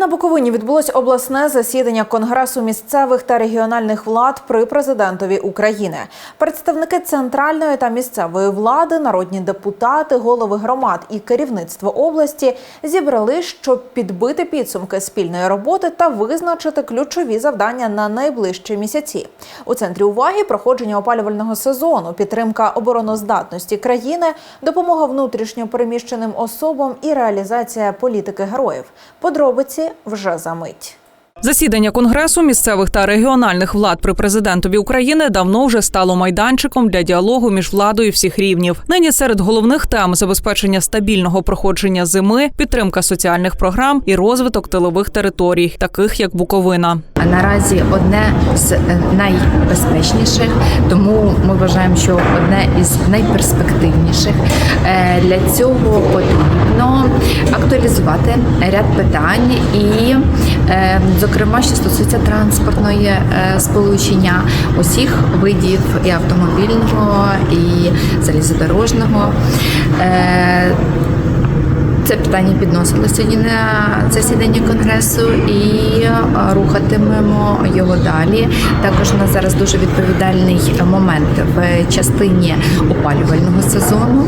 На Буковині відбулось обласне засідання Конгресу місцевих та регіональних влад при президентові України. Представники центральної та місцевої влади, народні депутати, голови громад і керівництво області зібрали, щоб підбити підсумки спільної роботи та визначити ключові завдання на найближчі місяці. У центрі уваги проходження опалювального сезону, підтримка обороноздатності країни, допомога внутрішньо переміщеним особам і реалізація політики героїв. Подробиці вже за мить. Засідання конгресу місцевих та регіональних влад при президентові України давно вже стало майданчиком для діалогу між владою всіх рівнів. Нині серед головних тем забезпечення стабільного проходження зими, підтримка соціальних програм і розвиток тилових територій, таких як Буковина. Наразі одне з е, найбезпечніших, тому ми вважаємо, що одне із найперспективніших. Е, Для цього потрібно актуалізувати ряд питань і, зокрема, що стосується транспортної е, сполучення усіх видів і автомобільного, і залізодорожного. Е, це питання підносилося сьогодні на засіданні конгресу і е, рухатимемо його далі. Також у нас зараз дуже відповідальний момент в частині опалювального сезону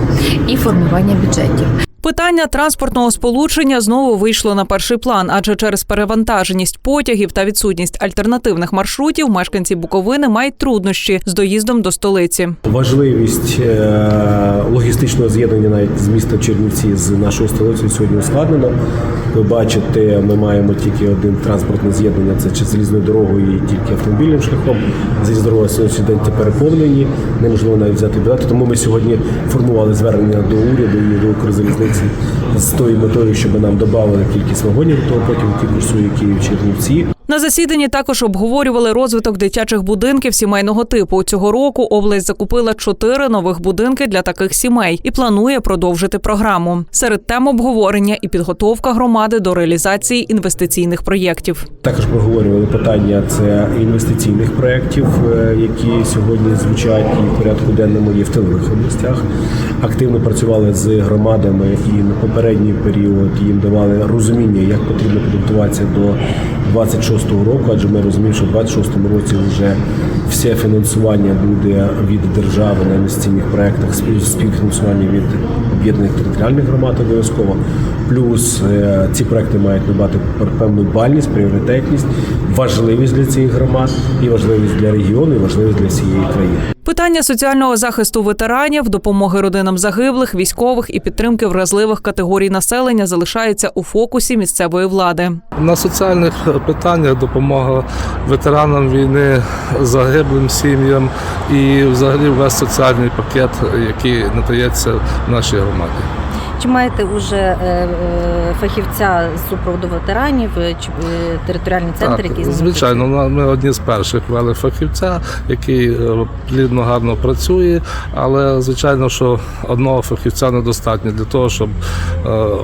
і формування бюджетів. Питання транспортного сполучення знову вийшло на перший план, адже через перевантаженість потягів та відсутність альтернативних маршрутів мешканці Буковини мають труднощі з доїздом до столиці. Важливість е, логістичного з'єднання навіть з міста Чернівці з нашою столицею сьогодні ускладнено. Ви бачите, ми маємо тільки один транспортне з'єднання це чи залізною дорогою і тільки автомобільним шляхом. Залізна дорога день переповнені, неможливо навіть взяти білети. Тому ми сьогодні формували звернення до уряду і до Укрзалізниці з тою метою, щоб нам додали кількість вагонів то потім ті курсує Київ Чернівці. На засіданні також обговорювали розвиток дитячих будинків сімейного типу. Цього року область закупила чотири нових будинки для таких сімей і планує продовжити програму. Серед тем обговорення і підготовка громади до реалізації інвестиційних проєктів. Також проговорювали питання це інвестиційних проєктів, е, які сьогодні звучать і в порядку денному є в тилових областях. Активно працювали з громадами і на попередній період їм давали розуміння, як потрібно підготуватися до 26-го року, адже ми розуміємо, що в 26-му році вже все фінансування буде від держави на інвестиційних проєктах, спів- співфінансування від об'єднаних територіальних громад обов'язково. Плюс е, ці проекти мають набати певну бальність, пріоритетність, важливість для цих громад і важливість для регіону, і важливість для всієї країни. Питання соціального захисту ветеранів, допомоги родинам загиблих, військових і підтримки вразливих категорій населення залишається у фокусі місцевої влади. На соціальних питаннях допомога ветеранам війни, загиблим сім'ям і взагалі весь соціальний пакет, який надається нашій громаді. Чи маєте вже е, е, фахівця з супроводу ветеранів е, чи територіальний центр, який з звичайно, на- ми одні з перших вели фахівця, який плідно гарно працює, але звичайно, що одного фахівця недостатньо для того, щоб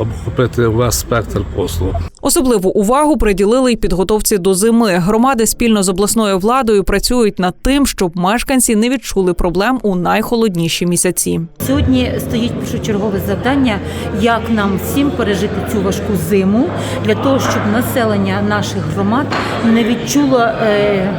обхопити весь спектр послуг. Особливу увагу приділили й підготовці до зими. Громади спільно з обласною владою працюють над тим, щоб мешканці не відчули проблем у найхолодніші місяці. Сьогодні стоїть першочергове завдання, як нам всім пережити цю важку зиму, для того, щоб населення наших громад не відчуло е,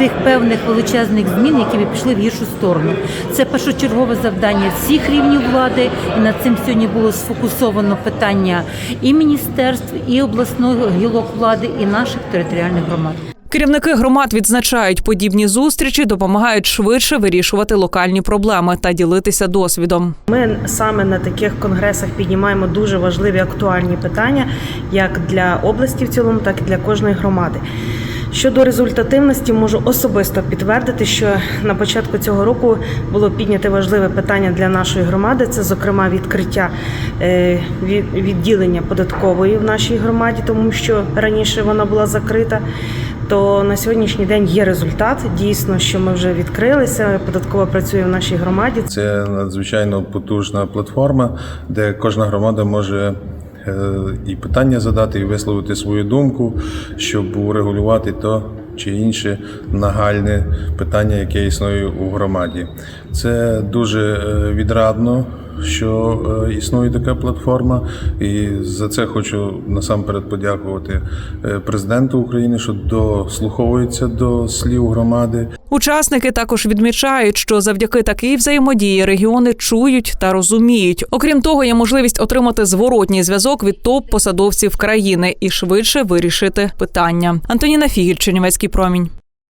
тих певних величезних змін, які би пішли в гіршу сторону. Це першочергове завдання всіх рівнів влади, і над цим сьогодні було сфокусовано питання і міністерств, і обласних гілок влади, і наших територіальних громад. Керівники громад відзначають, подібні зустрічі допомагають швидше вирішувати локальні проблеми та ділитися досвідом. Ми саме на таких конгресах піднімаємо дуже важливі актуальні питання, як для області в цілому, так і для кожної громади. Щодо результативності, можу особисто підтвердити, що на початку цього року було підняте важливе питання для нашої громади. Це, зокрема, відкриття е, відділення податкової в нашій громаді, тому що раніше вона була закрита. То на сьогоднішній день є результат. Дійсно, що ми вже відкрилися. Податкова працює в нашій громаді. Це надзвичайно потужна платформа, де кожна громада може і питання задати, і висловити свою думку, щоб урегулювати то чи інше нагальне питання, яке існує у громаді. Це дуже е, відрадно, що е, існує така платформа, і за це хочу насамперед подякувати е, президенту України, що дослуховується до слів громади. Учасники також відмічають, що завдяки такій взаємодії регіони чують та розуміють. Окрім того, є можливість отримати зворотній зв'язок від топ-посадовців країни і швидше вирішити питання. Антоніна Фігіль, Чернівецький промінь.